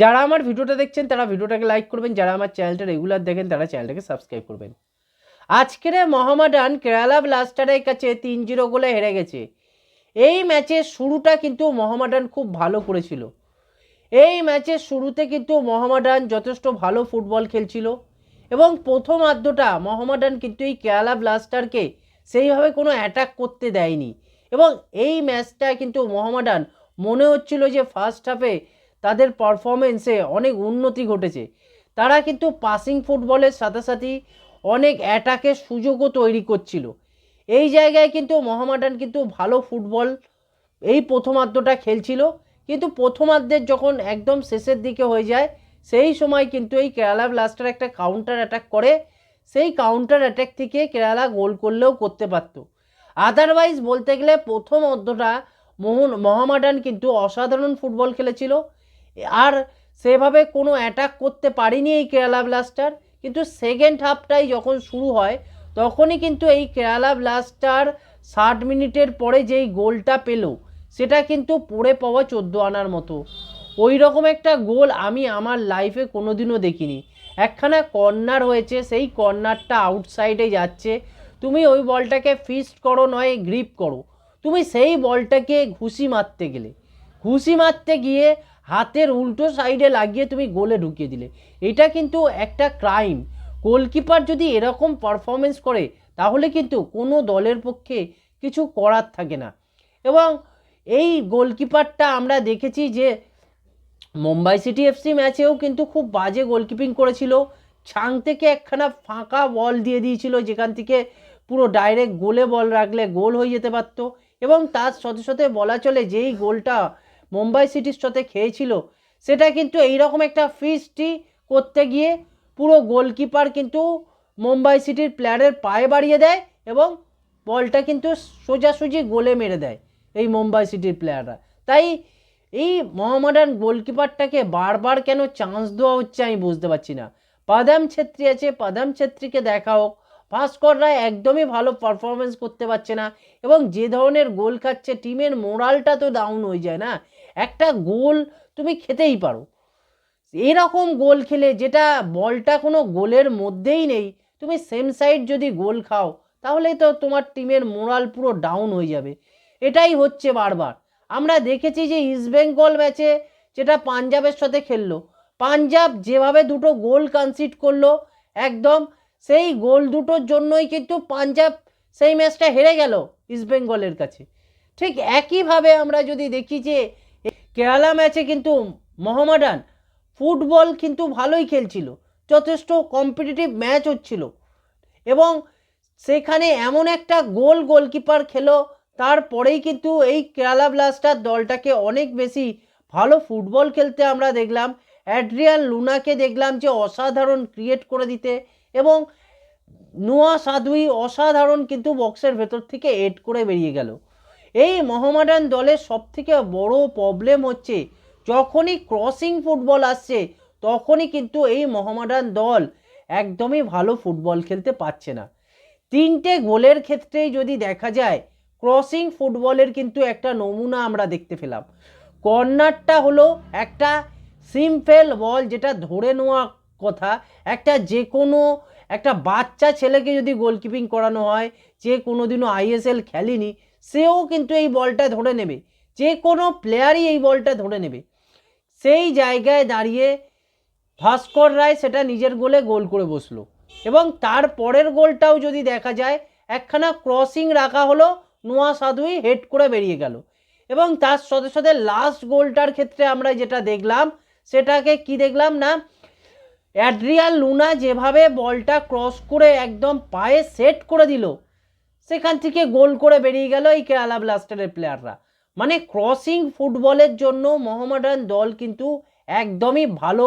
যারা আমার ভিডিওটা দেখছেন, তারা ভিডিওটাকে লাইক করবেন। যারা আমার চ্যানেলটা রেগুলার দেখেন, তারা চ্যানেলটাকে সাবস্ক্রাইব করবেন। আজকের মহামাডান কেরালা ব্লাস্টারের কাছে তিন জিরো গোলে হেরে গেছে। এই ম্যাচের শুরুটা কিন্তু মহামাডান খুব ভালো করেছিল। এই ম্যাচের শুরুতে কিন্তু মহামাডান যথেষ্ট ভালো ফুটবল খেলছিল এবং প্রথম আদ্যটা মহামাডান কিন্তু এই কেরালা ব্লাস্টারকে সেইভাবে কোনো অ্যাটাক করতে দেয়নি। এবং এই ম্যাচটা কিন্তু মহামাডান মনে হচ্ছিল যে ফার্স্ট হাফে তাদের পারফরমেন্সে অনেক উন্নতি ঘটেছে। তারা কিন্তু পাসিং ফুটবলের সাথে সাথে অনেক অ্যাটাকের সুযোগও তৈরি করছিল। এই জায়গায় কিন্তু মহামাডান কিন্তু ভালো ফুটবল এই প্রথমার্ধটা খেলছিল। কিন্তু প্রথমার্ধের যখন একদম শেষের দিকে হয়ে যায়, সেই সময় কিন্তু এই কেরালা ব্লাস্টার একটা কাউন্টার অ্যাটাক করে। সেই কাউন্টার অ্যাটাক থেকে কেরালা গোল করলেও করতে পারত। আদারওয়াইজ বলতে গেলে প্রথম অর্ধটা মোহন মহামাডান কিন্তু অসাধারণ ফুটবল খেলেছিল। আর সেভাবে কোনো অ্যাটাক করতে পারিনি এই কেরালা ব্লাস্টার কিন্তু সেকেন্ড হাফটাই যখন শুরু হয়, তখনই কিন্তু এই কেরালা ব্লাস্টার ষাট মিনিটের পরে যেই গোলটা পেল, সেটা কিন্তু পড়ে পাওয়া চোদ্দ আনার মতো। ওই রকম একটা গোল আমি আমার লাইফে কোনোদিনও দেখিনি। একখানা কর্নার হয়েছে, সেই কর্নারটা আউটসাইডে যাচ্ছে। তুমি ওই বলটাকে ফিস্ট করো, নয় গ্রিপ করো। তুমি সেই বলটাকে ঘুষি মারতে গেলে। ঘুষি মারতে গিয়ে হাতের উল্টো সাইডে লাগিয়ে তুমি গোলে ঢুকিয়ে দিলে। এটা কিন্তু একটা ক্রাইম গোলকিপার যদি এরকম পারফরমেন্স করে, তাহলে কিন্তু কোনো দলের পক্ষে কিছু করার থাকে না। এবং এই গোলকিপারটা আমরা দেখেছি যে, মুম্বাই সিটি এফসি ম্যাচেও কিন্তু খুব বাজে গোলকিপিং করেছিল। ছাং থেকে একখানা ফাঁকা বল দিয়ে দিয়েছিল, যেখান থেকে পুরো ডাইরেক্ট গোলে বল রাখলে গোল হয়ে যেতে পারতো। এবং তার সাথে সাথে বলা চলে যেই গোলটা মুম্বাই সিটির সাথে খেয়েছিল, সেটা কিন্তু এইরকম একটা ফিস্টি করতে গিয়ে পুরো গোলকিপার কিন্তু মুম্বাই সিটির প্লেয়ারের পায়ে বাড়িয়ে দেয় এবং বলটা কিন্তু সোজাসুজি গোলে মেরে দেয় এই মুম্বাই সিটির প্লেয়াররা তাই এই মোহামেডান গোলকিপারটাকে বারবার কেন চান্স দেওয়া হচ্ছে আমি বুঝতে পারছি না। পাদাম ছেত্রী আছে, পাদাম ছেত্রীকে দেখা হোক ভাস্কর রায় একদমই ভালো পারফরমেন্স করতে পারছে না এবং যে ধরনের গোল খাচ্ছে টিমের মোরালটা তো ডাউন হয়ে যায় না। একটা গোল তুমি খেতেই পারো। এরকম গোল খেলে যেটা বলটা কোনো গোলের মধ্যেই নেই, তুমি সেম সাইড যদি গোল খাও, তাহলে তো তোমার টিমের মোরাল পুরো ডাউন হয়ে যাবে। এটাই হচ্ছে বারবার। আমরা দেখেছি যে ইস্টবেঙ্গল ম্যাচে যেটা পাঞ্জাবের সাথে খেললো, পাঞ্জাব যেভাবে দুটো গোল কনসিড করল, একদম সেই গোল দুটোর জন্যই কিন্তু পাঞ্জাব সেই ম্যাচটা হেরে গেল ইস্টবেঙ্গলের কাছে। ঠিক একইভাবে আমরা যদি দেখি যে কেরালা ম্যাচে কিন্তু মোহামেডান ফুটবল কিন্তু ভালোই খেলছিল, যথেষ্ট কম্পিটিটিভ ম্যাচ হচ্ছিল এবং সেখানে এমন একটা গোল গোলকিপার খেলো, তারপরেই কিন্তু এই কেরালা ব্লাস্টার দলটাকে অনেক বেশি ভালো ফুটবল খেলতে আমরা দেখলাম। অ্যাড্রিয়ান লুনাকে দেখলাম যে অসাধারণ ক্রিয়েট করে দিতে এবং নোয়া সাধুই অসাধারণ কিন্তু বক্সের ভেতর থেকে এড করে বেরিয়ে গেল। এই মোহামেডান দলের সবথেকে বড় প্রবলেম হচ্ছে, যখনই ক্রসিং ফুটবল আসছে, তখনই কিন্তু এই মোহামেডান দল একদমই ভালো ফুটবল খেলতে পারছে না। তিনটে গোলের ক্ষেত্রেই যদি দেখা যায় ক্রসিং ফুটবলের কিন্তু একটা নমুনা আমরা দেখতে পেলাম। কর্নারটা হলো একটা সিম্পল বল যেটা ধরে নেওয়া কথা, একটা যে কোনো একটা বাচ্চা ছেলেকে যদি গোলকিপিং করানো হয়, যে কোনো দিনও আইএসএল খেলেনি সেও কিন্তু এই বলটা ধরে নেবে। যে কোনো প্লেয়ারই এই বলটা ধরে নেবে। সেই জায়গায় দাঁড়িয়ে ভাস্কর রায় সেটা নিজের গোলে গোল করে বসল। এবং তার পরের গোলটাও যদি দেখা যায়, একখানা ক্রসিং রাখা হলো, নোয়া সাধুই হেড করে বেরিয়ে গেল। এবং তার সাথে সাথে লাস্ট গোলটার ক্ষেত্রে আমরা যেটা দেখলাম, সেটাকে কি দেখলাম না? অ্যাড্রিয়াল লুনা যেভাবে বলটা ক্রস করে একদম পায়ে সেট করে দিল সেখান থেকে গোল করে বেরিয়ে গেল এই কেরালা ব্লাস্টারের প্লেয়াররা মানে ক্রসিং ফুটবলের জন্য মোহামেডান দল কিন্তু একদমই ভালো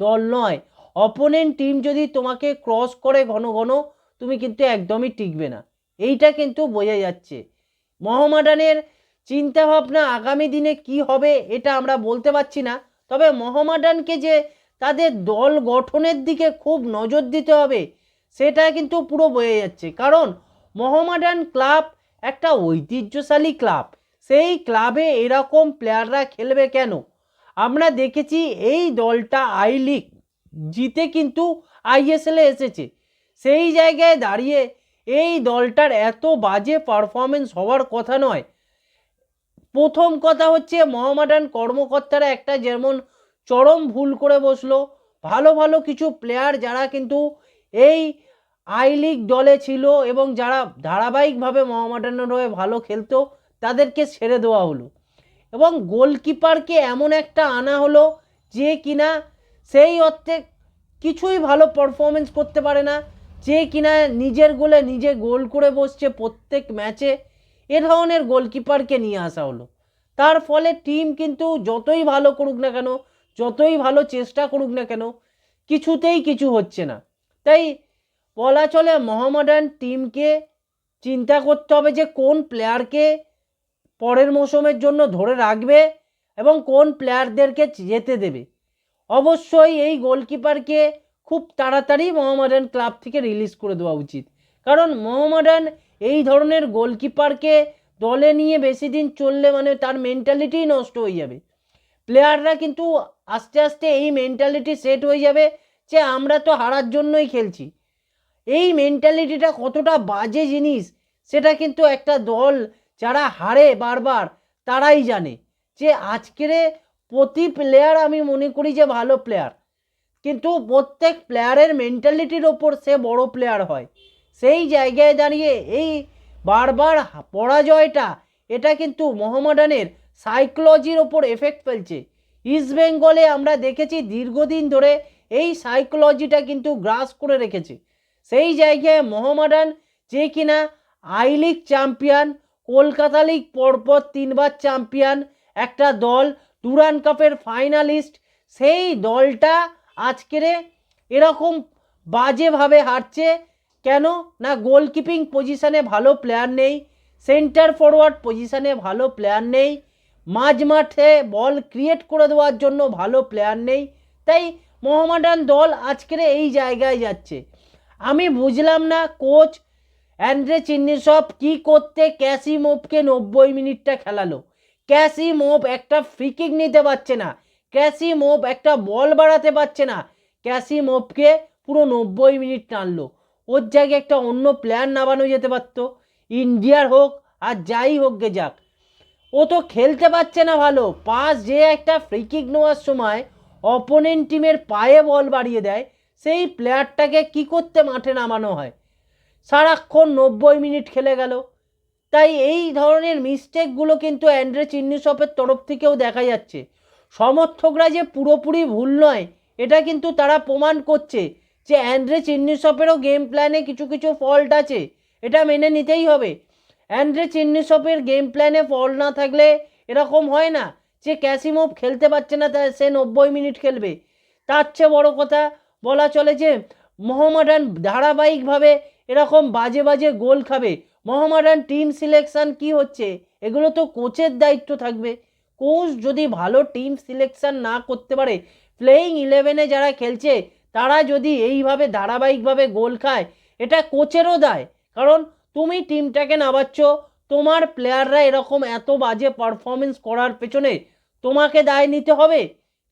দল নয়। অপোনেন্ট টিম যদি তোমাকে ক্রস করে ঘন ঘন, তুমি কিন্তু একদমই টিকবে না। এইটা কিন্তু বোঝা যাচ্ছে। মোহামেডানের চিন্তাভাবনা আগামী দিনে কি হবে এটা আমরা বলতে পারছি না। তবে মোহামেডানকে যে তাদের দল গঠনের দিকে খুব নজর দিতে হবে, সেটা কিন্তু পুরো বোঝা যাচ্ছে। কারণ মোহামেডান ক্লাব, একটা ঐতিহ্যশালী ক্লাব। সেই ক্লাবে এরকম প্লেয়াররা খেলবে কেন? আমরা দেখেছি এই দলটা আই লিগ জিতে কিন্তু আইএসএলে এসেছে। সেই জায়গায় দাঁড়িয়ে এই দলটার এত বাজে পারফরমেন্স হওয়ার কথা নয়। প্রথম কথা হচ্ছে মোহামেডান কর্মকর্তারা একটা যেমন চরম ভুল করে বসল। ভালো ভালো কিছু প্লেয়ার যারা কিন্তু এই আই লিগ দলে ছিল এবং যারা ধারাবাহিকভাবে মোহামেডানের হয়ে ভালো খেলতো, তাদেরকে ছেড়ে দেওয়া হলো। এবং গোলকিপারকে এমন একটা আনা হলো যে কিনা সেই অর্থে কিছুই ভালো পারফরমেন্স করতে পারে না, যে কিনা নিজের গোলে নিজে গোল করে বসছে প্রত্যেক ম্যাচে, এ ধরনের গোলকিপারকে নিয়ে আসা হলো। তার ফলে টিম কিন্তু যতই ভালো করুক না কেন, যতই ভালো চেষ্টা করুক না কেন, কিছুতেই কিছু হচ্ছে না। তাই বলা চলে মোহামেডান টিমকে চিন্তা করতে হবে যে কোন প্লেয়ারকে পরের মৌসুমের জন্য ধরে রাখবে এবং কোন প্লেয়ারদেরকে যেতে দেবে। অবশ্যই এই গোলকিপারকে খুব তাড়াতাড়ি মোহামেডান ক্লাব থেকে রিলিজ করে দেওয়া উচিত। কারণ মোহামেডান এই ধরনের গোলকিপারকে দলে নিয়ে বেশি দিন চললে মানে তার মেন্টালিটিই নষ্ট হয়ে যাবে। প্লেয়াররা কিন্তু আস্তে আস্তে এই মেন্টালিটি সেট হয়ে যাবে যে আমরা তো হারার জন্যই খেলছি। এই মেন্টালিটিটা কতটা বাজে জিনিস, সেটা কিন্তু একটা দল যারা হারে বারবার, তারাই জানে যে আজকের প্রতি প্লেয়ার আমি মনে করি যে ভালো প্লেয়ার কিন্তু প্রত্যেক প্লেয়ারের মেন্টালিটির ওপর সে বড় প্লেয়ার হয়। সেই জায়গায় দাঁড়িয়ে এই বারবার পরাজয়টা, এটা কিন্তু মোহামেডানের সাইকোলজির ওপর এফেক্ট ফেলছে। ইস্ট বেঙ্গলে আমরা দেখেছি দীর্ঘদিন ধরে এই সাইকোলজিটা কিন্তু গ্রাস করে রেখেছে। সেই জায়গায় মোহামেডান যে কিনা I league champion Kolkata league পরপর তিনবার চ্যাম্পিয়ন একটা দল ডুরান কাপের ফাইনালিস্ট সেই দলটা আজকের এরকম বাজেভাবে হারছে। কেন? না গোলকিপিং পজিশনে ভালো প্লেয়ার নেই সেন্টার ফরওয়ার্ড পজিশনে ভালো প্লেয়ার নেই, মাঝ মাঠে বল ক্রিয়েট করে দেওয়ার জন্য ভালো প্লেয়ার নেই। তাই মোহামেডান দল আজকের এই জায়গায় যাচ্ছে। আমি বুঝলাম না, কোচ অ্যান্ড্রে চিন্নিসব কি করতে ক্যাসিমোভকে নব্বই মিনিটটা খেলালো। ক্যাসিমোভ একটা ফ্রিকিক নিতে পারছে না। ক্যাসিমোভ একটা বল বাড়াতে পারছে না। ক্যাসিমোভকে পুরো নব্বই মিনিট টানলো। ওর জায়গায় একটা অন্য প্লেয়ার নামানো যেতে পারত। ইন্ডিয়ার হোক আর যাই হোক গে যাক। ও তো খেলতে পারছে না ভালো। পাস যে একটা ফ্রিকিক নেওয়ার সময় অপোনেন্ট টিমের পায়ে বল বাড়িয়ে দেয়। সেই প্লেয়ারটাকে কি করতে মাঠে নামানো হয়? সারাক্ষণ নব্বই মিনিট খেলে গেল। তাই এই ধরনের মিস্টেকগুলো কিন্তু অ্যান্ড্রে চিন্নিসপের তরফ থেকেও দেখা যাচ্ছে। সমর্থকরা যে পুরোপুরি ভুল নয়, এটা কিন্তু তারা প্রমাণ করছে যে অ্যান্ড্রে চিন্নিসপেরও গেম প্ল্যানে কিছু কিছু ফল্ট আছে। এটা মেনে নিতেই হবে। অ্যান্ড্রে চিন্নিসপের গেম প্ল্যানে ফল্ট না থাকলে এরকম হয় না যে ক্যাসিমোভ খেলতে পারছে না, তা সে নব্বই মিনিট খেলবে। তার চেয়ে বড় কথা বলা চলে যে মোহামেডান ধারাবাহিকভাবে এরকম বাজে বাজে গোল খাবে। মোহামেডান টিম সিলেকশান কি হচ্ছে? এগুলো তো কোচের দায়িত্ব থাকবে। কোচ যদি ভালো টিম সিলেকশান না করতে পারে প্লেয়িং ইলেভেনে যারা খেলছে, তারা যদি এইভাবে ধারাবাহিকভাবে গোল খায়, এটা কোচেরও দায়। কারণ তুমি টিমটাকে নামাচ্ছ, তোমার প্লেয়াররা এরকম এত বাজে পারফরমেন্স করার পেছনে তোমাকে দায় নিতে হবে।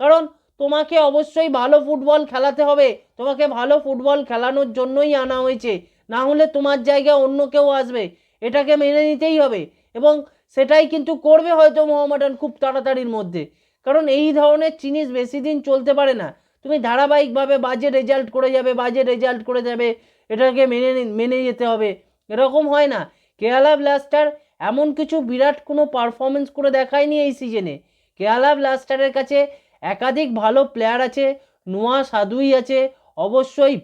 কারণ তোমাকে অবশ্যই ভালো ফুটবল খেলাতে হবে। তোমাকে ভালো ফুটবল খেলানোর জন্যই আনা হয়েছে। না হলে তোমার জায়গায় অন্য কেউ আসবে। এটাকে মেনে নিতেই হবে। এবং সেটাই কিন্তু করবে হয়তো মোহামেডান খুব তাড়াতাড়ির মধ্যে। কারণ এই ধরনের জিনিস বেশি দিন চলতে পারে না। তুমি ধারাবাহিকভাবে বাজে রেজাল্ট করে যাবে, বাজে রেজাল্ট করে যাবে। এটাকে মেনে মেনে যেতে হবে। এরকম হয় না। কেরালা ব্লাস্টার এমন কিছু বিরাট কোনো পারফরমেন্স করে দেখায়নি এই সিজনে কেরালা ব্লাস্টারের কাছে একাধিক ভালো প্লেয়ার আছে, নোয়া সাধুই আছে, অবশ্যই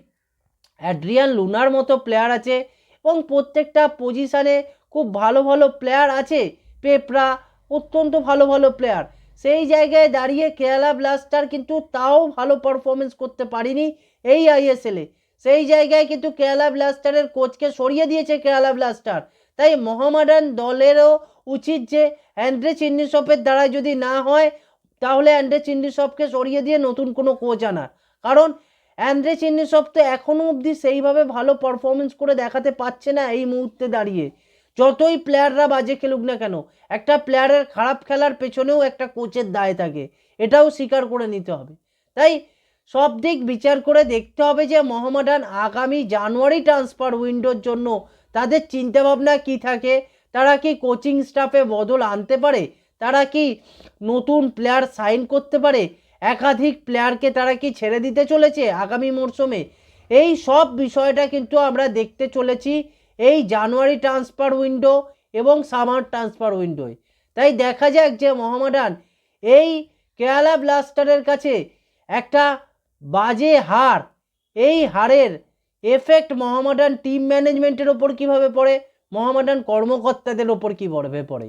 অ্যাড্রিয়ান লুনার মতো প্লেয়ার আছে এবং প্রত্যেকটা পজিশানে খুব ভালো ভালো প্লেয়ার আছে। পেপরা অত্যন্ত ভালো ভালো প্লেয়ার সেই জায়গায় দাঁড়িয়ে কেরালা ব্লাস্টার কিন্তু তাও ভালো পারফরমেন্স করতে পারিনি এই আইএসএলে সেই জায়গায় কিন্তু কেরালা ব্লাস্টারের কোচকে সরিয়ে দিয়েছে কেরালা ব্লাস্টার। তাই মোহামেডান দলেরও উচিত যে অ্যান্ড্রে চিন্নিসপের দ্বারা যদি না হয় তাহলে অ্যান্ড্রে চিন্নিসপকে সরিয়ে দিয়ে নতুন কোনো কোচ আনা কারণ অ্যান্ড্রে চিন্নিসপ তো এখনও অবধি সেইভাবে ভালো পারফরমেন্স করে দেখাতে পারছে না এই মুহূর্তে দাঁড়িয়ে। যতই প্লেয়াররা বাজে খেলুক না কেন, একটা প্লেয়ারের খারাপ খেলার পেছনেও একটা কোচের দায় থাকে। এটাও স্বীকার করে নিতে হবে। তাই সব দিক বিচার করে দেখতে হবে যে মোহামেডান আগামী জানুয়ারি ট্রান্সফার উইন্ডোর জন্য তাদের চিন্তাভাবনা কি থাকে, তারা কি কোচিং স্টাফে বদল আনতে পারে তারা কি নতুন প্লেয়ার সাইন করতে পারে? একাধিক প্লেয়ারকে তারা কি ছেড়ে দিতে চলেছে আগামী মরশুমে এই সব বিষয়টা কিন্তু আমরা দেখতে চলেছি এই জানুয়ারি ট্রান্সফার উইন্ডো এবং সামার ট্রান্সফার উইন্ডোয়। তাই দেখা যাক যে মোহামেডান এই কেরালা ব্লাস্টারের কাছে একটা বাজে হার, এই হারের এফেক্ট মোহামেডান টিম ম্যানেজমেন্টের ওপর কীভাবে পড়ে? মোহামেডান কর্মকর্তাদের ওপর কীভাবে পড়ে?